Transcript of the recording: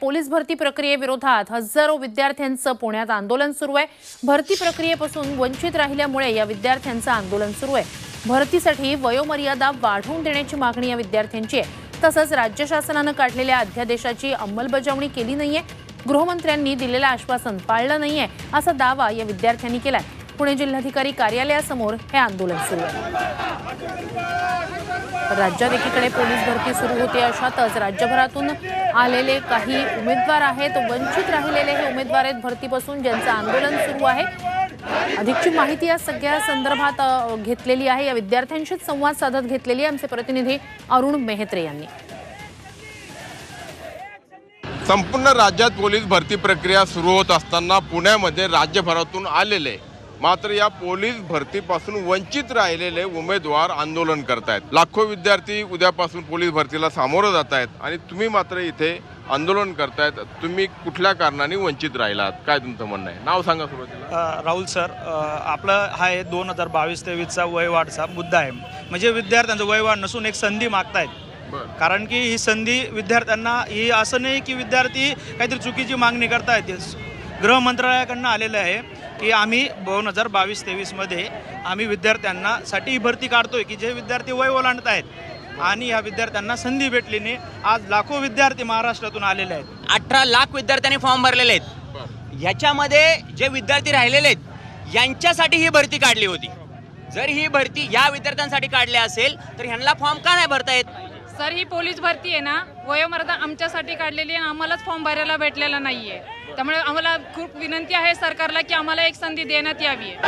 Police भरती प्रक्रियेविरोधात हजारो विद्यार्थ्यांचं पुण्यात आंदोलन सुरू आहे. भरती प्रक्रियेपासून वंचित राहिल्यामुळे या विद्यार्थ्यांचं आंदोलन सुरू आहे. भरतीसाठी वयोमर्यादा वाढवून देण्याची मागणी या विद्यार्थ्यांची आहे. तसंच राज्य शासनानं काढलेल्या अध्यादेशाची अंमलबजावणी केली नाहीये. गृहमंत्र्यांनी दिलेलं आश्वासन पाळलं नाहीये असा दावा या विद्यार्थ्यांनी केलाय. पुणे जिल्हाधिकारी कार्यालयासमोर हे आंदोलन सुरू आहे. राज्यात एकीकडे पोलीस भरती सुरू होते अशातच राज्यभरातून आलेले काही उमेदवार आहेत वंचित राहिलेले हे उमेदवार आहेत भरतीपासून ज्यांचं आंदोलन सुरू आहे. अधिकची माहिती या सगळ्या संदर्भात घेतलेली आहे. या विद्यार्थ्यांशीच संवाद साधत घेतलेली आहे आमचे प्रतिनिधी अरुण मेहत्रे यांनी. संपूर्ण राज्यात पोलीस भरती प्रक्रिया सुरू होत असताना पुण्यामध्ये राज्यभरातून आलेले मात्र या पोलीस भरतीपासून वंचित राहिलेले उमेदवार आंदोलन करतायत. लाखो विद्यार्थी उद्यापासून पोलीस भरतीला सामोरं जात आहेत आणि तुम्ही मात्र इथे आंदोलन करतायत. तुम्ही कुठल्या कारणाने वंचित राहिलात? काय तुमचं म्हणणं आहे? नाव सांगा सुरुवातीला. राहुल सर आपलं हा आहे दोन हजार बावीस तेवीसचा वयवाढचा मुद्दा आहे. म्हणजे विद्यार्थ्यांचं वयवाढ नसून एक संधी मागतायत. कारण की ही संधी विद्यार्थ्यांना ही असं नाही की विद्यार्थी काहीतरी चुकीची मागणी करतायत. गृह मंत्रालयाकडनं आलेलं आहे. की आम्ही दोन हजार बावीस तेवीसमध्ये आम्ही विद्यार्थ्यांना साठी ही भरती काढतोय की जे विद्यार्थी वय ओलांडत आहेत आणि ह्या विद्यार्थ्यांना संधी भेटली नाही आज लाखो विद्यार्थी महाराष्ट्रातून आलेले आहेत. अठरा लाख विद्यार्थ्यांनी फॉर्म भरलेले आहेत. ह्याच्यामध्ये जे विद्यार्थी राहिलेले आहेत यांच्यासाठी ही भरती काढली होती. जर ही भरती या विद्यार्थ्यांसाठी काढली असेल तर ह्यांना फॉर्म का नाही भरता येत? सर ही पोलीस भरती आहे ना वयोमर्यादा आमच्यासाठी काढलेली आहे आम्हालाच फॉर्म भरायला भेटलेला नाहीये. त्यामुळे आम्हाला खूप विनंती आहे सरकारला की आम्हाला एक संधी देण्यात यावी आहे.